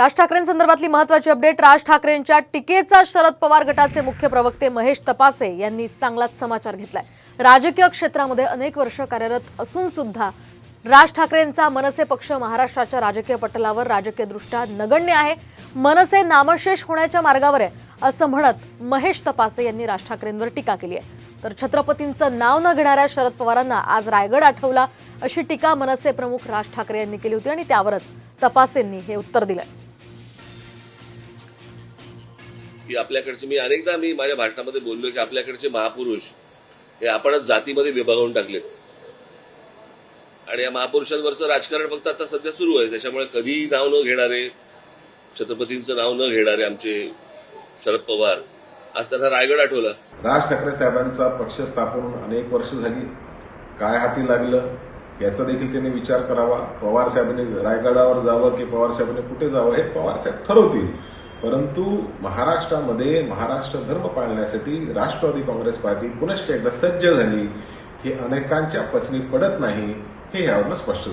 राज ठाकरेंसंदर्भातली महत्वाची अपडेट राज ठाकरेंच्या टीकेचा शरद पवार गटाचे मुख्य प्रवक्ते महेश तपासे यांनी चांगलाच समाचार घेतलाय. राजकीय क्षेत्रामध्ये अनेक वर्ष कार्यरत असून सुद्धा राज ठाकरेंचा मनसे पक्ष महाराष्ट्राच्या राजकीय पटलावर राजकीयदृष्ट्या नगण्य आहे. मनसे नामशेष होण्याच्या मार्गावर आहे असं म्हणत महेश तपासे यांनी राज ठाकरेंवर टीका केली आहे. तर छत्रपतींचं नाव न घेणाऱ्या शरद पवारांना आज रायगड आठवला अशी टीका मनसे प्रमुख राज ठाकरे यांनी केली होती आणि त्यावरच तपासेंनी हे उत्तर दिलंय. की आपल्याकडचे मी अनेकदा मी माझ्या भाषणामध्ये बोललो की आपल्याकडचे महापुरुष हे आपणच जातीमध्ये विभागून टाकलेत. आणि या महापुरुषांवरचं राजकारण फक्त आता सध्या सुरू आहे. त्याच्यामुळे कधीही नाव न घेणारे छत्रपतींचं नाव न घेणारे आमचे शरद पवार आज त्यांना रायगड आठवला. राज ठाकरे साहेबांचा पक्ष स्थापन अनेक वर्ष झाली. काय हाती लागलं याचा देखील त्यांनी विचार करावा. पवार साहेबांनी रायगडावर जावं की पवार साहेबांनी कुठे जावं हे पवार साहेब ठरवतील. परंतु महाराष्ट्रामध्ये महाराष्ट्र धर्म पाळण्यासाठी राष्ट्रवादी काँग्रेस पार्टी पुनश्च एकदा सज्ज झाली हे अनेकांच्या पचनी पडत नाही हे यावरनं स्पष्ट